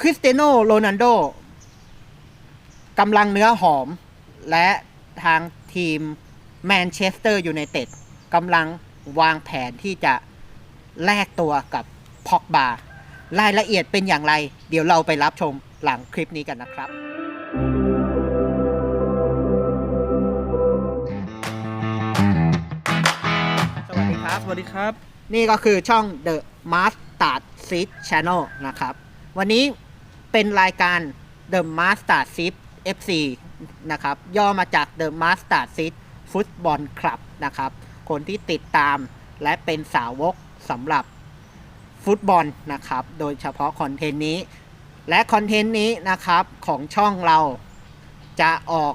คริสเตียโนโรนัลโดกำลังเนื้อหอม และทางทีมแมนเชสเตอร์ยูไนเต็ดกำลังวางแผนที่จะแลกตัวกับพอกบารายละเอียดเป็นอย่างไร เดี๋ยวเราไปรับชมหลังคลิปนี้กันนะครับ สวัสดีครับ สวัสดีครับ นี่ก็คือช่อง The Master Seed Channel นะครับ วันนี้ เป็นรายการ The Master Seed FC นะครับย่อมาจาก The Master Seed Football Club นะครับ คนที่ติดตามและเป็นสาวกสำหรับฟุตบอลนะครับ โดยเฉพาะคอนเทนต์นี้ และคอนเทนต์นี้นะครับของช่องเราจะออก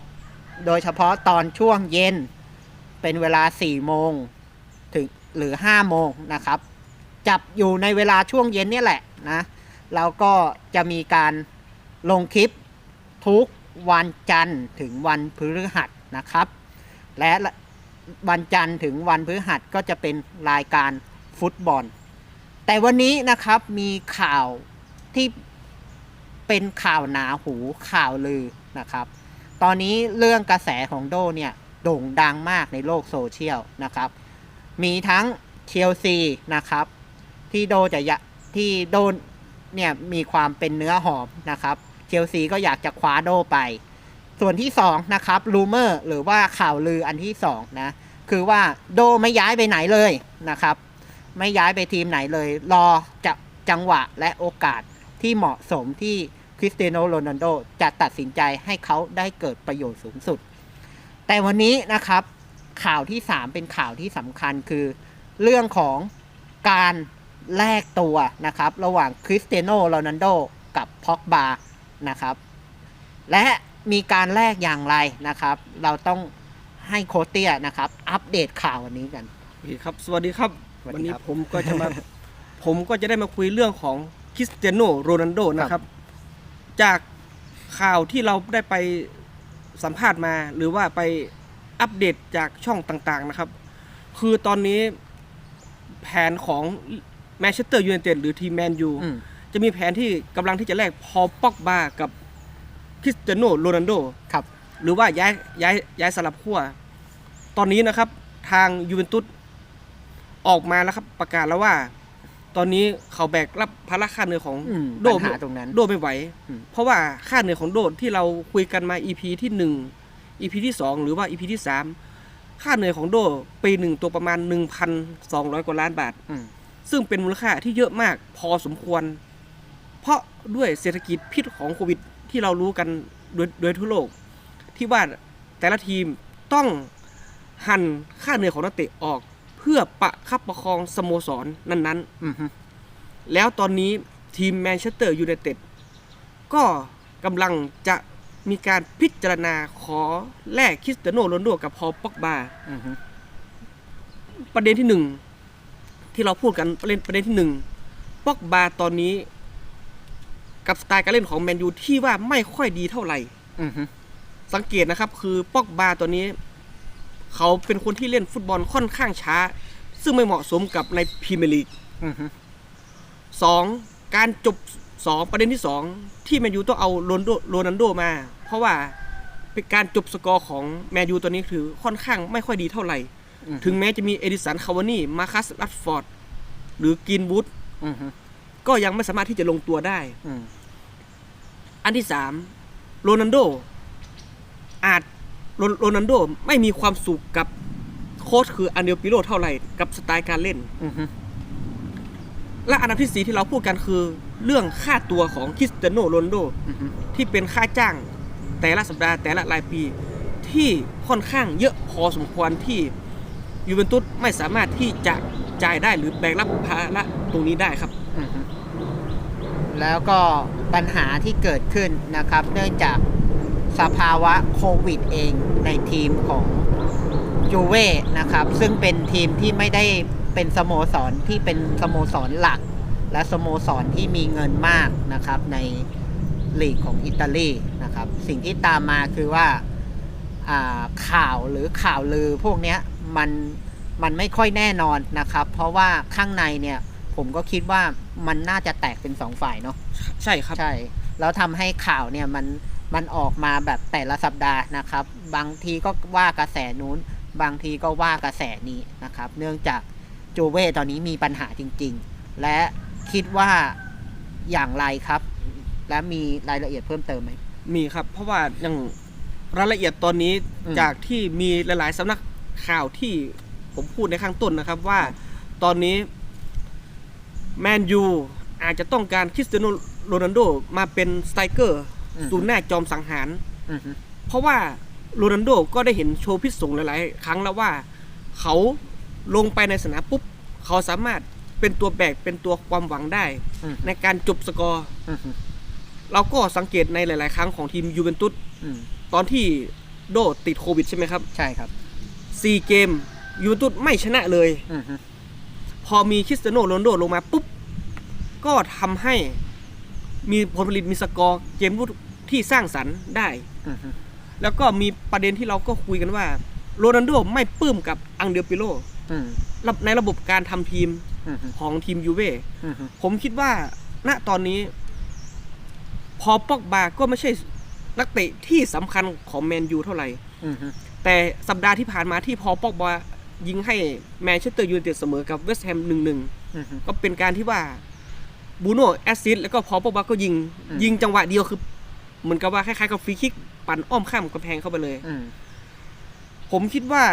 โดยเฉพาะตอนช่วงเย็นเป็นเวลา 4 โมงถึงหรือ 5 โมงนะครับ จับอยู่ในเวลาช่วงเย็นนี่แหละนะ แล้วก็จะมีการลงคลิปทุกวันจันทร์ถึงวันพฤหัสนะครับ และวันจันทร์ถึงวันพฤหัสก็จะเป็นรายการฟุตบอล แต่วันนี้นะครับมีข่าวที่เป็นข่าวหนาหูข่าวลือนะครับ ตอนนี้เรื่องกระแสของโดเนี่ยโด่งดังมากในโลกโซเชียลนะครับ มีทั้งเชลซีนะครับ ที่โดจะยะที่โด เนี่ยมีความเป็นเนื้อหอมนะครับเชลซีก็อยากจะคว้าโดไป ส่วนที่สองนะครับรูเมอร์หรือว่าข่าวลืออันที่สองนะคือว่าโดไม่ย้ายไปไหนเลยนะครับ ไม่ย้ายไปทีมไหนเลย รอจะจังหวะและโอกาสที่เหมาะสมที่คริสเตียโนโรนัลโดจะตัดสินใจให้เขาได้เกิดประโยชน์สูงสุด แต่วันนี้นะครับข่าวที่ 3 เป็นข่าวที่สำคัญคือ เรื่องของการ แลกตัวนะครับ ระหว่างคริสเตียโนโรนัลโดกับพ็อกบานะครับ และมีการแลกอย่างไรนะครับ เราต้องให้โคชเตียนะครับ อัปเดตข่าววันนี้กันโอเคครับ สวัสดีครับ สวัสดีครับ วันนี้ผมก็จะมา ผมก็จะได้มาคุยเรื่องของคริสเตียโนโรนัลโดนะครับ จากข่าวที่เราได้ไปสัมภาษณ์มา หรือว่าไปอัปเดตจากช่องต่างๆนะครับ คือตอนนี้แผนของ แมนเชสเตอร์ยูไนเต็ดหรือทีมแมนยูอืมจะมีแผนที่กำลังที่จะแลกพอลป็อกบากับคริสเตียโนโรนัลโดครับ หรือว่าย้ายย้ายย้ายสลับขั้วตอนนี้นะครับ ทางยูเวนตุสออกมาแล้วครับประกาศแล้วว่า ตอนนี้เขาแบกรับภาระค่าเหนื่อยของอืมโดปัญหาตรงนั้น โดไม่ไหวอืมเพราะว่าค่าเหนื่อยของโดที่เราคุยกันมา EP ที่หนึ่ง EP ที่สองหรือว่า EP ที่สามค่าเหนื่อยของโดปีหนึ่งตัวประมาณ1,200กว่าล้านบาทอืม ซึ่งเป็นมูลค่าที่เยอะมากพอสมควร เพราะด้วยเศรษฐกิจพิษของโควิดที่เรารู้กันโดยโดยทั่วโลก ที่ว่าแต่ละทีมต้องหั่นค่าเหนื่อยของนักเตะออก เพื่อประคับประคองสโมสรนั้นอืมฮึๆแล้วตอนนี้ทีมแมนเชสเตอร์ยูไนเต็ดก็กำลังจะมีการพิจารณาขอแลกคริสเตียโนโรนลโดกับพอลป็อกบาอืมฮึประเด็นที่หนึ่ง ที่เราพูดกันประเด็นประเด็นที่หนึ่งป็อกบาตอนนี้ กับสไตล์การเล่นของแมนยูที่ว่าไม่ค่อยดีเท่าไหร่อืมฮึสังเกตนะครับ คือป็อกบาตัวนี้ เขาเป็นคนที่เล่นฟุตบอลค่อนข้างช้า ซึ่งไม่เหมาะสมกับในพรีเมียร์ลีกอืมฮึสองการจบสองประเด็นที่สองที่แมนยูต้องเอาโรนลโดโรนัลโดมา เพราะว่าเป็นการจบสกอร์ของแมนยูตัวนี้คือค่อนข้างไม่ค่อยดีเท่าไหร่อืม ถึงแม้จะมีเอดิสันคาวานี่มาคัสลัดฟอร์ดหรือกินวูดอืมฮึก็ยังไม่สามารถที่จะลงตัวได้อืมอันที่สามโรนัลโด อาจโรโรนัลโดไม่มีความสุขกับโค้ชคืออันเดลปิโลเท่าไหร่กับสไตล์การเล่นอืมฮึและอันดับที่สี่ที่เราพูดกันคือ เรื่องค่าตัวของคริสเตียโนโรนัลโดอืมฮึที่เป็นค่าจ้าง แต่ละสัปดาห์แต่ละรายปี ที่ค่อนข้างเยอะพอสมควรที่ ยูเวนตุสไม่สามารถที่จะจ่ายได้หรือแบกรับภาระตรงนี้ได้ครับ แล้วก็ปัญหาที่เกิดขึ้นนะครับ เนื่องจากสภาวะโควิดเองในทีมของยูเว่นะครับ ซึ่งเป็นทีมที่ไม่ได้เป็นสโมสรที่เป็นสโมสรหลัก และสโมสรที่มีเงินมากนะครับในลีกของอิตาลีนะครับ สิ่งที่ตามมาคือว่า ข่าวหรือข่าวลือพวกเนี้ยมันมันไม่ค่อยแน่นอนนะครับ เพราะว่าข้างในเนี่ยผมก็คิดว่ามันน่าจะแตกเป็นสองฝ่ายเนาะใช่ครับใช่แล้วทำให้ข่าวเนี่ยมันมันออกมาแบบแต่ละสัปดาห์นะครับ บางทีก็ว่ากระแสนู้น บางทีก็ว่ากระแสนี้นะครับ เนื่องจากจูเว่ตอนนี้มีปัญหาจริง ๆ และคิดว่าอย่างไรครับ และมีรายละเอียดเพิ่มเติมไหมมีครับ เพราะว่าอย่าง รายละเอียดตอนนี้อืมจากที่มีหลายๆสำนักข่าวที่ผมพูดในข้างต้นนะครับว่าตอนนี้แมนยูอาจจะต้องการคริสเตียโนโรนัลโดมาเป็นสไตรเกอร์อืมศูนย์หน้าจอมสังหารอือฮึเพราะว่าโรนัลโดก็ได้เห็นโชว์พิษสงหลาย ๆ ครั้งแล้วว่า เขาลงไปในสนามปุ๊บ เขาสามารถเป็นตัวแบกเป็นตัวความหวังได้อืมในการจบสกอร์อือฮึเราก็สังเกตในหลาย ๆ ครั้งของทีมยูเวนตุสอืม ตอนที่โดติดโควิดใช่ไหมครับใช่ครับซีเกมยูเวนตุสไม่ชนะเลย อือฮึพอมีคริสเตียโนโรนัลโดลงมาปุ๊บ ก็ทำให้มีผลผลิตมีสกอร์เกมที่สร้างสรรค์ได้ อือฮึแล้วก็มีประเด็นที่เราก็คุยกันว่าโรนัลโดไม่ปลื้มกับอังเดลปิโลอืมในระบบการทำทีมอือฮึของทีมยูเว่อือฮึผมคิดว่าณตอนนี้ พอปอกบาก็ไม่ใช่ นักเตะที่สำคัญของแมนยูเท่าไหร่อือฮึแต่สัปดาห์ที่ผ่านมาที่พอปอกบายิงให้แมนเชสเตอร์ยูไนเต็ดเสมอกับเวสต์แฮมหนึ่งหนึ่งอือฮึก็เป็นการที่ว่าบูโน่แอสซิสต์แล้วก็พอปอกบาก็ยิงอืมยิงจังหวะเดียวคือ เหมือนกับว่าคล้ายๆกับฟรีคิกปั่นอ้อมข้ามกำแพงเข้าไปเลยอืมผมคิดว่า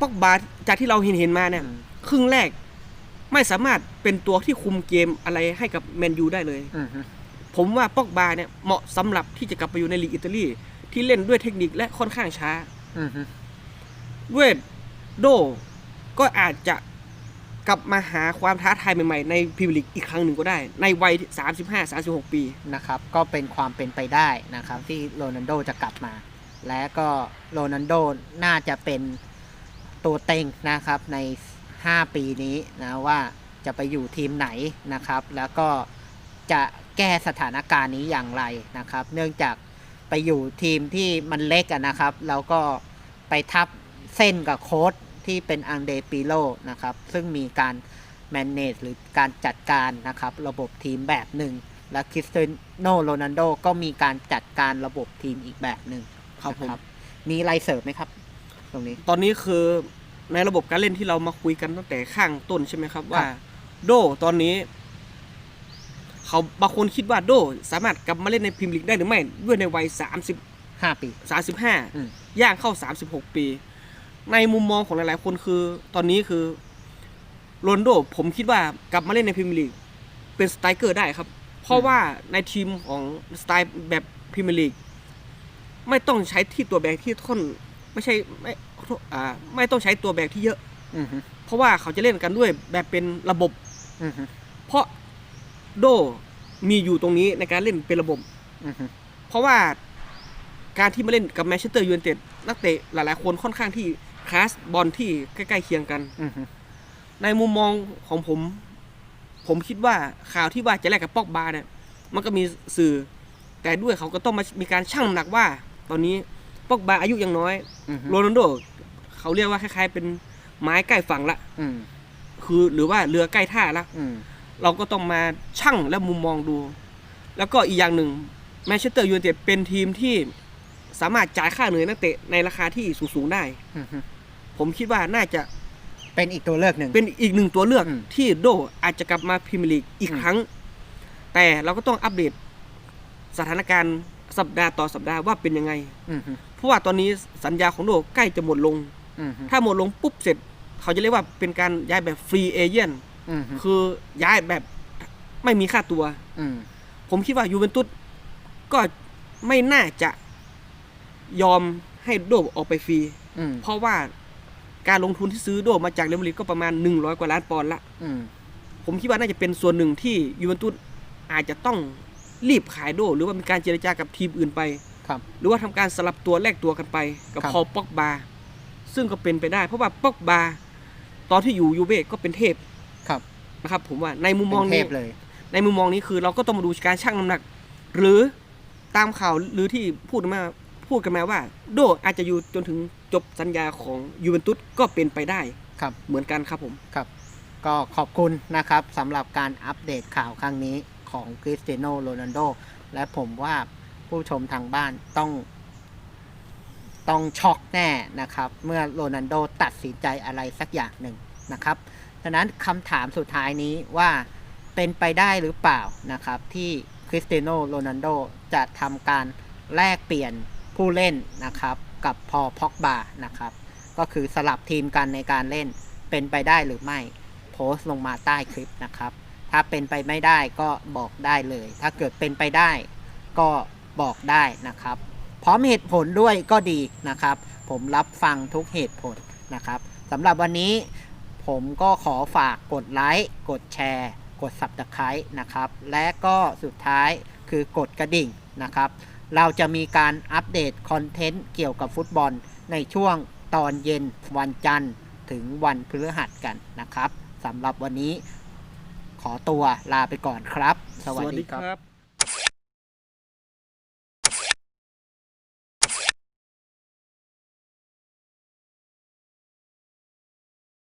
ปอกบาจากที่เราเห็นเห็นๆมาเนี่ยอืมครึ่งแรกไม่สามารถเป็นตัวที่คุมเกมอะไรให้กับแมนยูได้เลยอือฮึ ผมว่าปอกบาเนี่ยเหมาะสำหรับที่จะกลับไปอยู่ในลีกอิตาลีที่เล่นด้วยเทคนิคและค่อนข้างช้าอือฮึเวทโดก็อาจจะกลับมาหาความท้าทายใหม่ๆ ในพรีเมียร์ลีกอีกครั้งหนึ่งก็ได้ ในวัย 35-36 ปีนะครับ ก็เป็นความเป็นไปได้นะครับ ที่โรนัลโดจะกลับมา และก็โรนัลโดน่าจะเป็นตัวเต็งนะครับใน 5 ปีนี้นะว่าจะไปอยู่ทีมไหนนะครับ แล้วก็จะ แก้สถานการณ์นี้อย่างไรนะครับ เนื่องจากไปอยู่ทีมที่มันเล็กอะนะครับ แล้วก็ไปทับเส้นกับโค้ชที่เป็นอังเดปิโลนะครับ ซึ่งมีการ manage หรือการจัดการนะครับ ระบบทีมแบบหนึ่ง และคริสเตียโนโรนัลโดก็มีการจัดการระบบทีมอีกแบบหนึ่งครับผมนะมีอะไรเสริมไหมครับ ตรงนี้ ตอนนี้คือในระบบการเล่นที่เรามาคุยกันตั้งแต่ข้างต้นใช่ไหมครับ ว่าครับโดตอนนี้ เขาบางคนคิดว่าโดสามารถกลับมาเล่นในพรีเมียร์ลีกได้หรือไม่ด้วยในวัย30ห้าปี35อืมย่างเข้า 36 ปี ในมุมมองของหลายๆ คนคือ ตอนนี้คือโรนลโดผมคิดว่ากลับมาเล่นในพรีเมียร์ลีกเป็นสไตรเกอร์ได้ครับ เพราะว่าในทีมของสไตล์แบบพรีเมียร์ลีกไม่ต้องใช้ที่ตัวแบกที่ท่อนไม่ใช่ไม่อ่าไม่ต้องใช้ตัวแบกที่เยอะ อือฮึเพราะว่าเขาจะเล่นกันด้วยแบบเป็นระบบ อือฮึเพราะ โดมีอยู่ตรงนี้ในการเล่นเป็นระบบ อือฮึเพราะว่าการที่มาเล่นกับแมนเชสเตอร์ยูไนเต็ดนักเตะหลายๆ คนค่อนข้างที่คลาสบอลที่ใกล้ๆเคียงกัน อือฮึในมุมมองของผม ผมคิดว่าข่าวที่ว่าจะแลกกับปอกบาเนี่ย มันก็มีสื่อ แต่ด้วยเขาก็ต้องมามีการชั่งน้ำหนักว่า ตอนนี้ปอกบาอายุยังน้อยอือฮึโรนัลโดเขาเรียกว่าคล้ายๆ เป็นไม้ใกล้ฝั่งละ อืมคือหรือว่าเรือใกล้ท่าละ อืม เราก็ต้องมาชั่งและมุมมองดู แล้วก็อีกอย่างหนึ่งแมนเชสเตอร์ยูไนเต็ดเป็นทีมที่สามารถจ่ายค่าเหนื่อยนักเตะในราคาที่สูงๆได้ อือฮึผมคิดว่าน่าจะเป็นอีกตัวเลือกหนึ่ง เป็นอีกหนึ่งตัวเลือกอืม ที่โดอาจจะกลับมาพรีเมียร์ลีกอีกอืมครั้ง แต่เราก็ต้องอัปเดตสถานการณ์สัปดาห์ต่อสัปดาห์ว่าเป็นยังไง อือฮึเพราะว่าตอนนี้สัญญาของโดใกล้จะหมดลง อือฮึถ้าหมดลงปุ๊บเสร็จ เขาจะเรียกว่าเป็นการย้ายแบบฟรีเอเจนต์อือฮึ คือย้ายแบบไม่มีค่าตัว อืมผมคิดว่ายูเวนตุสก็ไม่น่าจะยอมให้โดออกไปฟรีอืมเพราะว่าการลงทุนที่ซื้อโดมาจากเรอัลมาดริดก็ประมาณ100กว่าล้านปอนด์ละอืมผมคิดว่าน่าจะเป็นส่วนหนึ่งที่ยูเวนตุสอาจจะต้องรีบขายโด หรือว่ามีการเจรจากับทีมอื่นไปครับหรือว่าทำการสลับตัวแลกตัวกันไป กับครับพอลป็อกบาซึ่งก็เป็นไปได้ เพราะว่าป็อกบาตอนที่อยู่ยูเว่ก็เป็นเทพครับ นะครับผมว่าในมุมมองเป็นเทนี้พเลย ในมุมมองนี้คือเราก็ต้องมาดูการชั่งน้ำหนัก หรือตามข่าวหรือที่พูดมาพูดกันมาว่า โดอาจจะอยู่จนถึงจบสัญญาของยูเวนตุสก็เป็นไปได้ครับเหมือนกันครับผมครับ ก็ขอบคุณนะครับสำหรับการอัปเดตข่าวครั้งนี้ของคริสเตียโนโรนัลโดและผมว่าผู้ชมทางบ้านต้อง ต้องช็อกแน่นะครับ เมื่อโรนัลโดตัดสินใจอะไรสักอย่างหนึ่งนะครับ ฉะนั้นคำถามสุดท้ายนี้ว่าเป็นไปได้หรือเปล่านะครับ ที่คริสเตียโนโรนัลโดจะทำการแลกเปลี่ยนผู้เล่นนะครับ กับพอพ็อกบานะครับ ก็คือสลับทีมกันในการเล่นเป็นไปได้หรือไม่โพสต์ลงมาใต้คลิปนะครับ ถ้าเป็นไปไม่ได้ก็บอกได้เลย ถ้าเกิดเป็นไปได้ก็บอกได้นะครับ พร้อมเหตุผลด้วยก็ดีนะครับ ผมรับฟังทุกเหตุผลนะครับสำหรับวันนี้ ผมก็ขอฝากกดไลค์กดแชร์ กด Subscribe นะครับ และก็สุดท้ายคือกดกระดิ่งนะครับ เราจะมีการอัปเดตคอนเทนต์เกี่ยวกับฟุตบอลในช่วงตอนเย็นวันจันทร์ถึงวันพฤหัสกันนะครับสำหรับวันนี้ขอตัวลาไปก่อนครับ สวัสดีครับครับ